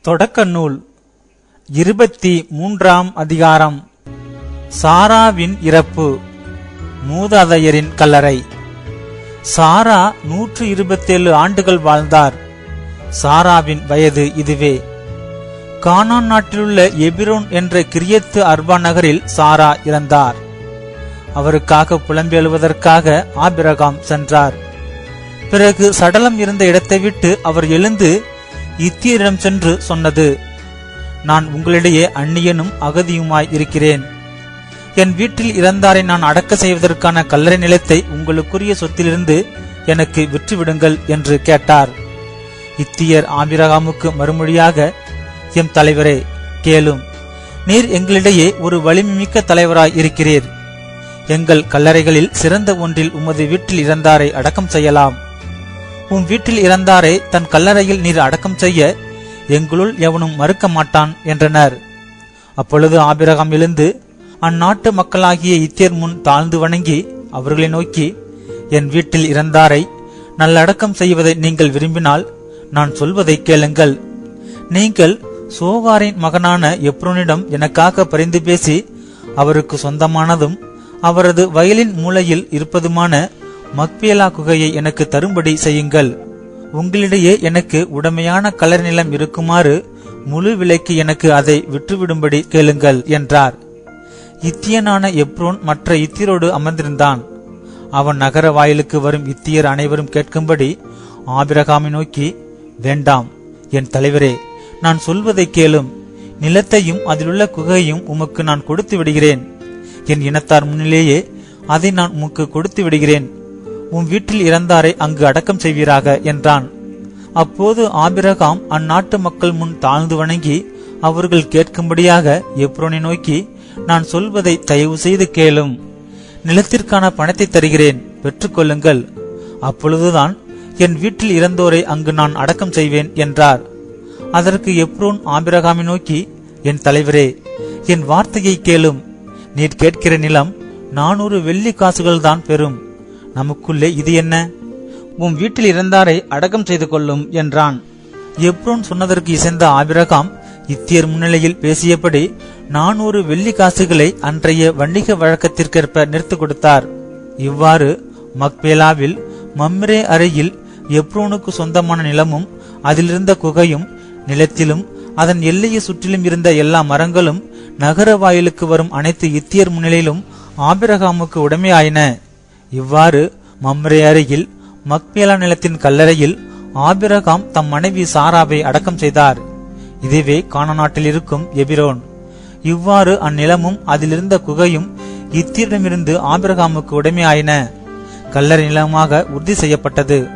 தொடக்க நூல் இருபத்தி மூன்றாம் அதிகாரம் சாராவின் இறப்பு மூதாதையரின் கல்லறை. சாரா நூற்று இருபத்தேழு ஆண்டுகள் வாழ்ந்தார். சாராவின் வயது இதுவே. கானான் நாட்டிலுள்ள எபிரோன் என்ற கிரியத்து அர்பா நகரில் சாரா இறந்தார். அவருக்காக புலம்பெழுவதற்காக ஆபிரகாம் சென்றார். பிறகு சடலம் இருந்த இடத்தை விட்டு அவர் எழுந்து இத்தியரிடம் சென்று சொன்னது நான் உங்களிடையே அந்நியனும் அகதியுமாய் இருக்கிறேன். என் வீட்டில் இறந்தாரை நான் அடக்க செய்வதற்கான கல்லறை நிலத்தை உங்களுக்குரிய சொத்திலிருந்து எனக்கு விற்றுவிடுங்கள் என்று கேட்டார். இத்தியர் ஆபிரகாமுக்கு மறுமொழியாக எம் தலைவரே கேளும். நீர் எங்களிடையே ஒரு வலிமைமிக்க தலைவராய் இருக்கிறீர். எங்கள் கல்லறைகளில் சிறந்த ஒன்றில் உமது வீட்டில் இறந்தாரை அடக்கம் செய்யலாம். உம் வீட்டில் இறந்தாரை தன் கல்லறையில் நீர் அடக்கம் செய்ய எங்களுள் எவனும் மறுக்க மாட்டான் என்றனர். அப்பொழுது ஆபிரகாம் எழுந்து அந்நாட்டு மக்களாகிய இத்தியர் முன் தாழ்ந்து வணங்கி அவர்களை நோக்கி என் வீட்டில் இறந்தாரை நல்லடக்கம் செய்வதை நீங்கள் விரும்பினால் நான் சொல்வதை கேளுங்கள். நீங்கள் சோகாரின் மகனான எப்ரோனிடம் எனக்காக பரிந்து பேசி அவருக்கு சொந்தமானதும் அவரது வயலின் மூலையில் இருப்பதுமான மக்பேலா குகையை எனக்கு தரும்படி செய்யுங்கள். உங்களிடையே எனக்கு உடமையான கலர் நிலம் இருக்குமாறு முழு விலைக்கு எனக்கு அதை விற்றுவிடும்படி கேளுங்கள் என்றார். இத்தியனான எப்ரோன் மற்ற இத்தியரோடு அமர்ந்திருந்தான். அவன் நகர வாயிலுக்கு வரும் இத்தியர் அனைவரும் கேட்கும்படி ஆபிரகாமை நோக்கி வேண்டாம் என் தலைவரே நான் சொல்வதை கேளும். நிலத்தையும் அதிலுள்ள குகையையும் உமக்கு நான் கொடுத்து விடுகிறேன். என் இனத்தார் முன்னிலேயே அதை நான் உமக்கு கொடுத்து விடுகிறேன். உன் வீட்டில் இறந்தாரை அங்கு அடக்கம் செய்வீராக என்றான். அப்போது ஆபிரகாம் அந்நாட்டு மக்கள் முன் தாழ்ந்து வணங்கி அவர்கள் கேட்கும்படியாக எப்ரோனை நோக்கி நான் சொல்வதை தயவு செய்து கேளும். நிலத்திற்கான பணத்தை தருகிறேன் பெற்றுக்கொள்ளுங்கள். அப்பொழுதுதான் என் வீட்டில் இறந்தோரை அங்கு நான் அடக்கம் செய்வேன் என்றார். அதற்கு எப்ரோன் ஆபிரகாமை நோக்கி என் தலைவரே என் வார்த்தையை கேளும். நீர் கேட்கிற நிலம் நானூறு வெள்ளி காசுகள் தான் பெறும். நமக்குள்ளே இது என்ன? உன் வீட்டில் இறந்தாரை அடக்கம் செய்து கொள்ளும் என்றான். எப்ரோன் சொன்னதற்கு இசைந்த ஆபிரகாம் இத்தியர் முன்னிலையில் பேசியபடி நானூறு வெள்ளி காசுகளை அன்றைய வணிக வழக்கத்திற்கேற்ப நிறுத்து கொடுத்தார். இவ்வாறு மக்பேலாவில் மம்ரே அறையில் எப்ரோனுக்கு சொந்தமான நிலமும் அதிலிருந்த குகையும் நிலத்திலும் அதன் எல்லையை சுற்றிலும் இருந்த எல்லா மரங்களும் நகர வாயிலுக்கு வரும் அனைத்து இத்தியர் முன்னிலையிலும் ஆபிரகாமுக்கு உடைமையாயின. இவ்வாறு மம்ரே அருகில் மக்பேலா நிலத்தின் கல்லறையில் ஆபிரகாம் தம் மனைவி சாராவை அடக்கம் செய்தார். இதுவே கானா நாட்டில் இருக்கும் எபிரோன். இவ்வாறு அந்நிலமும் அதிலிருந்த குகையும் இத்தியரிடமிருந்து ஆபிரகாமுக்கு உடைமையாயின. கல்லறை நிலமாக உறுதி செய்யப்பட்டது.